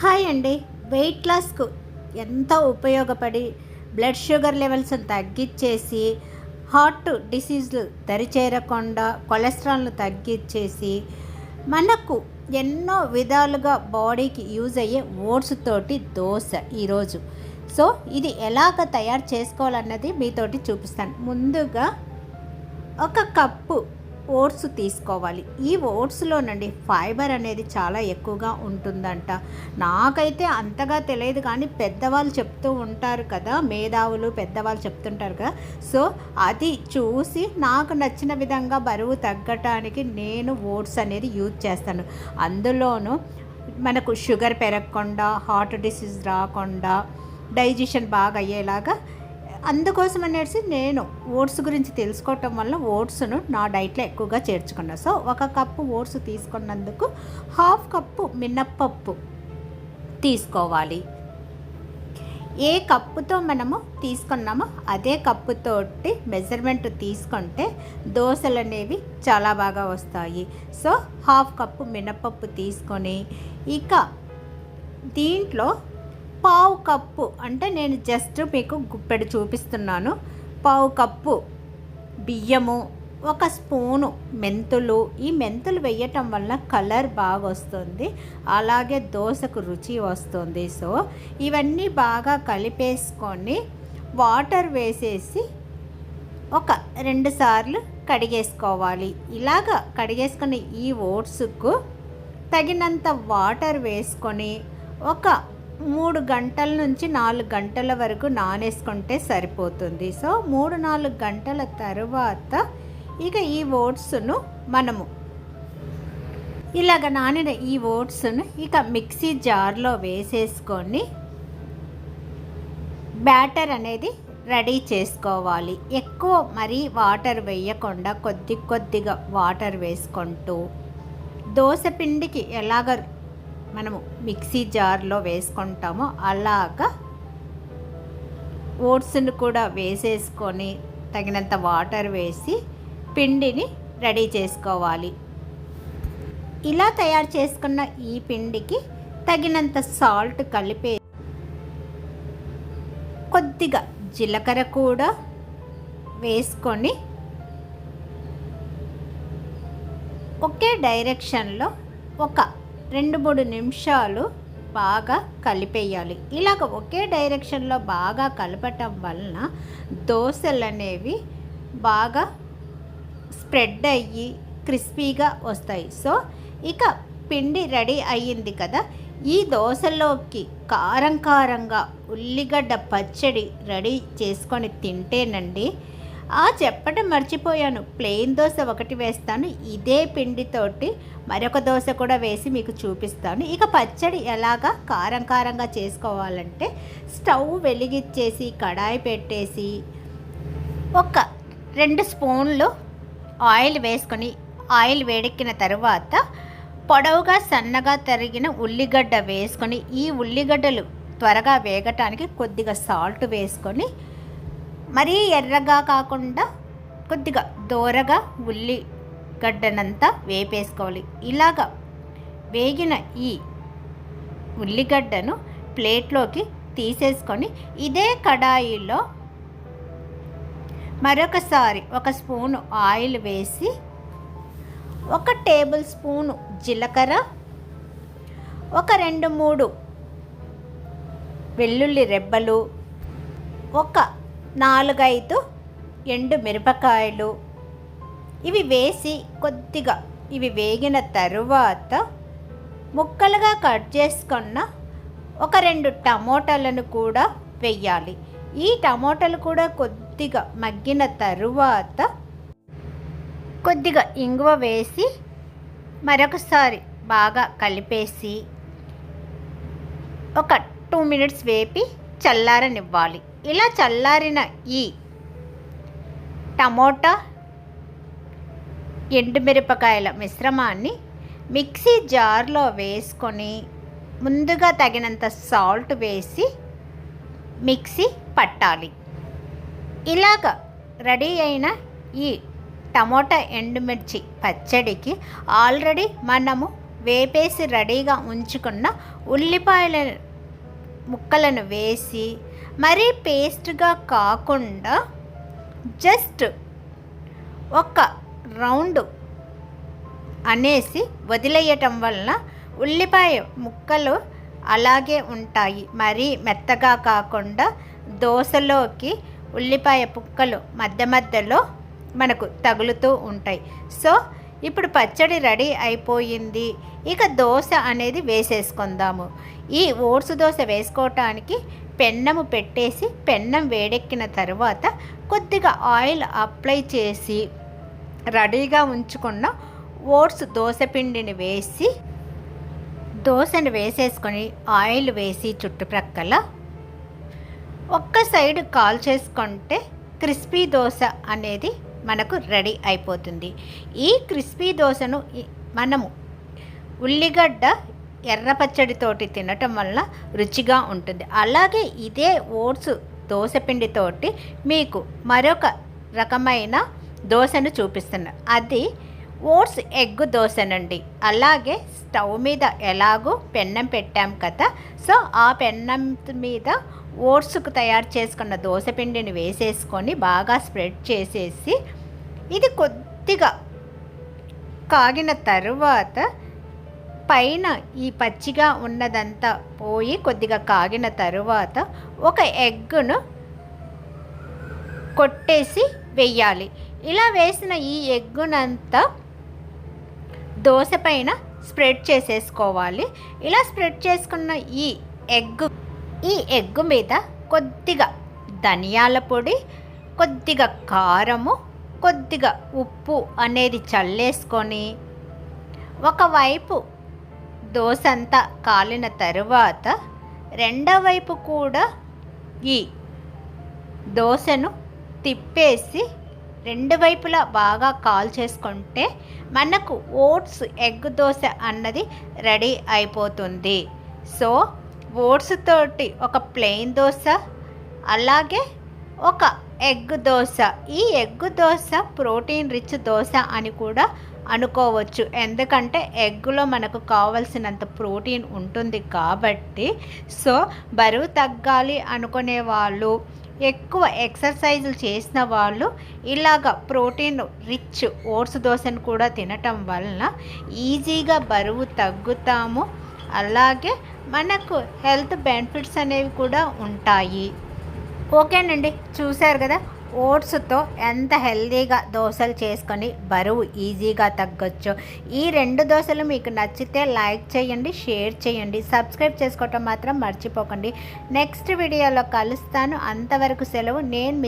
Hi అండి. Wait లాస్కు ఎంత ఉపయోగపడి బ్లడ్ షుగర్ లెవెల్స్ని తగ్గించేసి హార్ట్ డిసీజ్లు దరిచేరకుండా కొలెస్ట్రాల్ను తగ్గించేసి మనకు ఎన్నో విధాలుగా బాడీకి యూజ్ అయ్యే ఓట్స్ తోటి దోశ ఈరోజు సో ఇది ఎలాగ తయారు చేసుకోవాలన్నది మీతోటి చూపిస్తాను. ముందుగా ఒక కప్పు ఓట్స్ తీసుకోవాలి. ఈ ఓట్స్లోనండి ఫైబర్ అనేది చాలా ఎక్కువగా ఉంటుందంట. నాకైతే అంతగా తెలియదు కానీ పెద్దవాళ్ళు చెప్తూ ఉంటారు కదా మేధావులు పెద్దవాళ్ళు చెప్తుంటారు కదా. సో అది చూసి నాకు నచ్చిన విధంగా బరువు తగ్గటానికి నేను ఓట్స్ అనేది యూజ్ చేస్తాను. అందులోనూ మనకు షుగర్ పెరగకుండా హార్ట్ డిసీజ్ రాకుండా డైజెషన్ బాగా అయ్యేలాగా అందుకోసం అనేసి నేను ఓట్స్ గురించి తెలుసుకోవటం వల్ల ఓట్స్ను నా డైట్లో ఎక్కువగా చేర్చుకున్నాను సో ఒక కప్పు ఓట్స్ తీసుకున్నందుకు హాఫ్ కప్పు మినప్పప్పు తీసుకోవాలి. ఏ కప్పుతో మనము తీసుకున్నామో అదే కప్పుతోటి మెజర్మెంట్ తీసుకుంటే దోశలు అనేవి చాలా బాగా వస్తాయి. సో హాఫ్ కప్పు మినపప్పు తీసుకొని ఇక దీంట్లో పావు కప్పు అంటే నేను జస్ట్ మీకు గుప్పెడు చూపిస్తున్నాను. పావు కప్పు బియ్యము ఒక స్పూను మెంతులు. ఈ మెంతులు వేయటం వల్ల కలర్ బాగా వస్తుంది అలాగే దోశకు రుచి వస్తుంది. సో ఇవన్నీ బాగా కలిపేసుకొని వాటర్ వేసేసి ఒక రెండు సార్లు కడిగేసుకోవాలి. ఇలాగ కడిగేసుకుని ఈ ఓట్స్కు తగినంత వాటర్ వేసుకొని ఒక మూడు గంటల నుంచి నాలుగు గంటల వరకు నానేసుకుంటే సరిపోతుంది. సో మూడు నాలుగు గంటల తర్వాత ఇక ఈ ఓట్స్ను మనము ఇలాగ నానిన ఈ ఓట్స్ను ఇక మిక్సీ జార్లో వేసేసుకొని బ్యాటర్ అనేది రెడీ చేసుకోవాలి. ఎక్కువ మరీ వాటర్ వేయకుండా కొద్ది కొద్దిగా వాటర్ వేసుకుంటూ దోశ పిండికి ఎలాగ మనము మిక్సీ జార్లో వేసుకుంటామో. అలాగా ఓట్స్ని కూడా వేసేసుకొని తగినంత వాటర్ వేసి పిండిని రెడీ చేసుకోవాలి. ఇలా తయారు చేసుకున్న ఈ పిండికి తగినంత సాల్ట్ కలిపే కొద్దిగా జీలకర్ర కూడా వేసుకొని ఒకే డైరెక్షన్లో ఒక రెండు మూడు నిమిషాలు బాగా కలిపేయాలి. ఇలాగ ఒకే డైరెక్షన్లో బాగా కలపటం వలన దోశలు అనేవి బాగా స్ప్రెడ్ అయ్యి క్రిస్పీగా వస్తాయి. సో ఇక పిండి రెడీ అయ్యింది కదా ఈ దోశలోకి కారం కారంగా ఉల్లిగడ్డ పచ్చడి రెడీ చేసుకొని తింటేనండి ఆ చెప్పడం మర్చిపోయాను. ప్లెయిన్ దోశ ఒకటి వేస్తాను. ఇదే పిండితోటి మరొక దోశ కూడా వేసి మీకు చూపిస్తాను. ఇక పచ్చడి ఎలాగా కారం కారంగా చేసుకోవాలంటే స్టవ్ వెలిగిచ్చేసి కడాయి పెట్టేసి ఒక రెండు స్పూన్లు ఆయిల్ వేసుకొని ఆయిల్ వేడెక్కిన తర్వాత పొడవుగా సన్నగా తరిగిన ఉల్లిగడ్డ వేసుకొని ఈ ఉల్లిగడ్డలు త్వరగా వేగటానికి కొద్దిగా సాల్ట్ వేసుకొని మరీ ఎర్రగా కాకుండా కొద్దిగా దోరగా ఉల్లిగడ్డనంతా వేపేసుకోవాలి. ఇలాగా వేగిన ఈ ఉల్లిగడ్డను ప్లేట్లోకి తీసేసుకొని ఇదే కడాయిలో మరొకసారి ఒక స్పూను ఆయిల్ వేసి ఒక టేబుల్ స్పూను జీలకర్ర ఒక రెండు మూడు వెల్లుల్లి రెబ్బలు ఒక నాలుగైదు ఎండు మిరపకాయలు. ఇవి వేసి కొద్దిగా ఇవి వేగిన తరువాత ముక్కలుగా కట్ చేసుకున్న ఒక రెండు టమోటాలను కూడా వెయ్యాలి ఈ టమోటాలు కూడా కొద్దిగా మగ్గిన తరువాత కొద్దిగా ఇంగువ వేసి మరొకసారి బాగా కలిపేసి ఒక టూ మినిట్స్ వేపి చల్లారనివ్వాలి. ఇలా చల్లారిన ఈ టమోటా ఎండుమిరపకాయల మిశ్రమాన్ని మిక్సీ జార్లో వేసుకొని ముందుగా తగినంత సాల్ట్ వేసి మిక్సీ పట్టాలి. ఇలాగ రెడీ అయిన ఈ టమోటా ఎండుమిర్చి పచ్చడికి ఆల్రెడీ మనము వేపేసి రెడీగా ఉంచుకున్న ఉల్లిపాయల ముక్కలను వేసి మరీ పేస్ట్గా కాకుండా జస్ట్ ఒక రౌండ్ అనేసి వదిలేయటం వలన ఉల్లిపాయ ముక్కలు అలాగే ఉంటాయి. మరీ మెత్తగా కాకుండా దోశలోకి ఉల్లిపాయ ముక్కలు మధ్య మధ్యలో మనకు తగులుతూ ఉంటాయి. సో ఇప్పుడు పచ్చడి రెడీ అయిపోయింది. ఇక దోశ అనేది వేసేసుకుందాము. ఈ ఓట్స్ దోశ వేసుకోవటానికి పెన్నము పెట్టేసి పెన్నం వేడెక్కిన తర్వాత కొద్దిగా ఆయిల్ అప్లై చేసి రెడీగా ఉంచుకున్న ఓట్స్ దోశపిండిని వేసి దోశను వేసేసుకొని ఆయిల్ వేసి చుట్టుప్రక్కల ఒక్క సైడ్ కాల్ చేసుకుంటే క్రిస్పీ దోశ అనేది మనకు రెడీ అయిపోతుంది. ఈ క్రిస్పీ దోశను మనము ఉల్లిగడ్డ ఎర్ర పచ్చడితోటి తినటం వల్ల రుచిగా ఉంటుంది. అలాగే ఇదే ఓట్స్ దోశపిండితోటి మీకు మరొక రకమైన దోశను చూపిస్తున్నాను అది ఓట్స్ ఎగ్ దోశనండి. అలాగే స్టవ్ మీద ఎలాగో పెన్నం పెట్టాం కదా సో ఆ పెన్నం మీద ఓట్స్కు తయారు చేసుకున్న దోశపిండిని వేసేసుకొని బాగా స్ప్రెడ్ చేసేసి ఇది కొద్దిగా కాగిన తరువాత పైన ఈ పచ్చిగా ఉన్నదంతా పోయి కొద్దిగా కాగిన తరువాత ఒక ఎగ్గును కొట్టేసి వెయ్యాలి. ఇలా వేసిన ఈ ఎగ్గునంతా దోశ పైన స్ప్రెడ్ చేసేసుకోవాలి. ఇలా స్ప్రెడ్ చేసుకున్న ఈ ఎగ్గు ఈ ఎగ్గు మీద కొద్దిగా ధనియాల పొడి కొద్దిగా కారము కొద్దిగా ఉప్పు అనేది చల్లేసుకొని ఒకవైపు దోశ అంతా కాలిన తరువాత రెండవ వైపు కూడా ఈ దోశను తిప్పేసి రెండు వైపులా బాగా కాల్ చేసుకుంటే మనకు ఓట్స్ ఎగ్ దోశ అన్నది రెడీ అయిపోతుంది. సో ఓట్స్ తోటి ఒక ప్లెయిన్ దోశ అలాగే ఒక ఎగ్ దోశ. ఈ egg dosa protein rich dosa అని కూడా అనుకోవచ్చు. ఎందుకంటే ఎగ్గులో మనకు కావలసినంత ప్రోటీన్ ఉంటుంది కాబట్టి సో బరువు తగ్గాలి అనుకునే వాళ్ళు ఎక్కువ ఎక్సర్సైజులు చేసిన వాళ్ళు ఇలాగ ప్రోటీన్ రిచ్ ఓట్స్ దోశను కూడా తినటం వలన ఈజీగా బరువు తగ్గుతాము. అలాగే మనకు హెల్త్ బెనిఫిట్స్ అనేవి కూడా ఉంటాయి. ఓకేనండి చూశారు కదా? ఓట్స్తో ఎంత హెల్తీగా దోశలు చేసుకొని బరువు ఈజీగా తగ్గొచ్చు. ఈ రెండు దోశలు మీకు నచ్చితే లైక్ చేయండి షేర్ చేయండి సబ్స్క్రైబ్ చేసుకోవటం మాత్రం మర్చిపోకండి. నెక్స్ట్ వీడియోలో కలుస్తాను. అంతవరకు సెలవు. నేను మీ